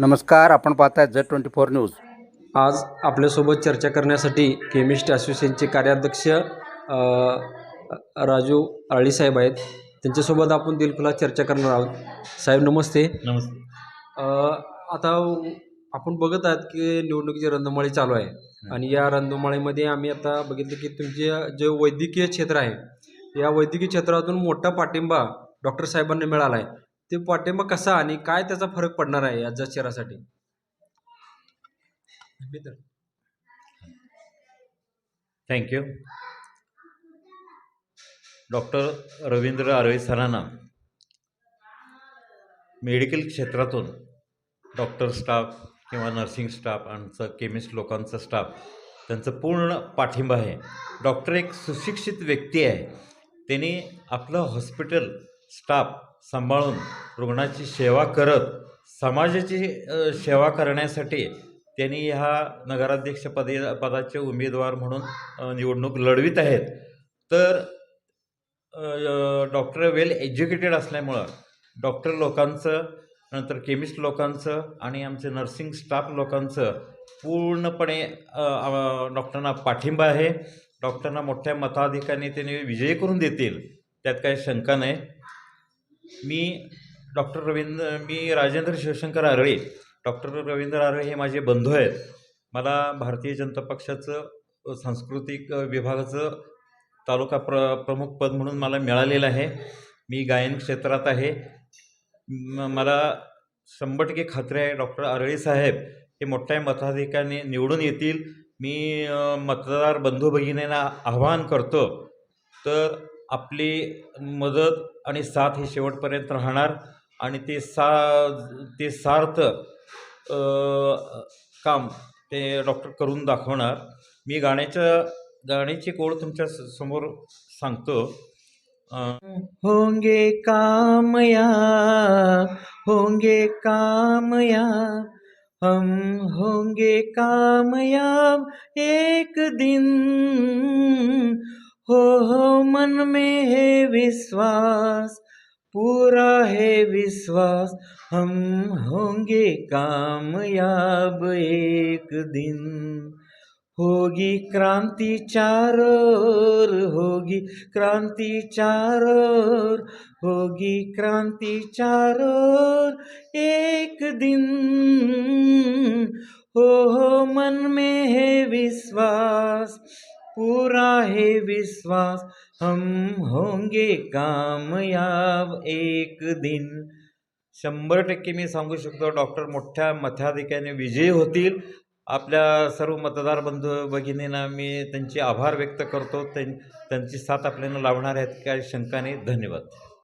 नमस्कार आपण पाहताय झेड ट्वेंटी फोर न्यूज. आज आपल्यासोबत चर्चा करण्यासाठी केमिस्ट असोसिएशनचे कार्याध्यक्ष अ, राजू आळीसाहेब आहेत. त्यांच्यासोबत आपण दिलखुलास चर्चा करणार आहोत. साहेब नमस्ते. नमस्ते. अ, आता आपण बघत आहात की निवडणुकीची रणधुमाळी चालू आहे आणि या रणधुमाळीमध्ये आम्ही आता बघितलं की तुमचे जे वैद्यकीय क्षेत्र आहे या वैद्यकीय क्षेत्रातून मोठा पाठिंबा डॉक्टर साहेबांना मिळाला आहे. ते पाठिंबा कसा आणि काय त्याचा फरक पडणार आहे या शहरासाठी? थँक्यू डॉक्टर रवींद्र आरवे सरांना मेडिकल क्षेत्रातून डॉक्टर स्टाफ किंवा नर्सिंग स्टाफ आमचं केमिस्ट लोकांचा स्टाफ त्यांचं पूर्ण पाठिंबा आहे. डॉक्टर एक सुशिक्षित व्यक्ती आहे. त्यांनी आपलं हॉस्पिटल स्टाफ सांभाळून रुग्णाची सेवा करत समाजाची सेवा करण्यासाठी त्यांनी ह्या नगराध्यक्ष पदे पदाचे उमेदवार म्हणून निवडणूक लढवित आहेत. तर डॉक्टर वेल एज्युकेटेड असल्यामुळं डॉक्टर लोकांचं नंतर केमिस्ट लोकांचं आणि आमचे नर्सिंग स्टाफ लोकांचं पूर्णपणे डॉक्टरांना पाठिंबा आहे. डॉक्टरांना मोठ्या मताधिकाने त्यांनी विजयी करून देतील. त्यात काही शंका नाही. मी डॉक्टर रवींद्र मी राजेंद्र शिवशंकर आरळे. डॉक्टर रवींद्र आरळे हे माझे बंधू आहेत. मला भारतीय जनता पक्षाचं सांस्कृतिक विभागाचं तालुका प्र प्रमुख पद म्हणून मला मिळालेलं आहे. मी गायन क्षेत्रात आहे. मला शंभर टक्के खात्री आहे डॉक्टर आरळे साहेब हे मोठ्या मताधिकाने निवडून येतील. मी मतदार बंधू भगिनींना आवाहन करतो. तर आपली मदत आणि साथ हे शेवटपर्यंत राहणार आणि ते सा ते सार्थ काम ते डॉक्टर करून दाखवणार. मी गाण्याच्या गाण्याची कोड तुमच्या स- समोर सांगतो. होंगे कामया होंगे कामया हम होंगे कामयाब एक दिन हो हो मन में है विश्वास पूरा है विश्वास। हम होंगे कामयाब एक दिन। होगी क्रांति चारोर होगी क्रांति चारोर होगी क्रांति चारोर एक दिन। हो हो मन में है विश्वास। पूरा है विश्वास। हम होंगे कामयाब एक दिन। शंभर टक्के मी सांगू शकतो डॉक्टर मोठ्या मताधिक्याने विजयी होतील. आपल्या सर्व मतदार बंधू भगिनींना मी त्यांचे आभार व्यक्त करतो. त्यां त्यांची साथ आपल्याला लावणार आहेत काही शंका नाही. धन्यवाद.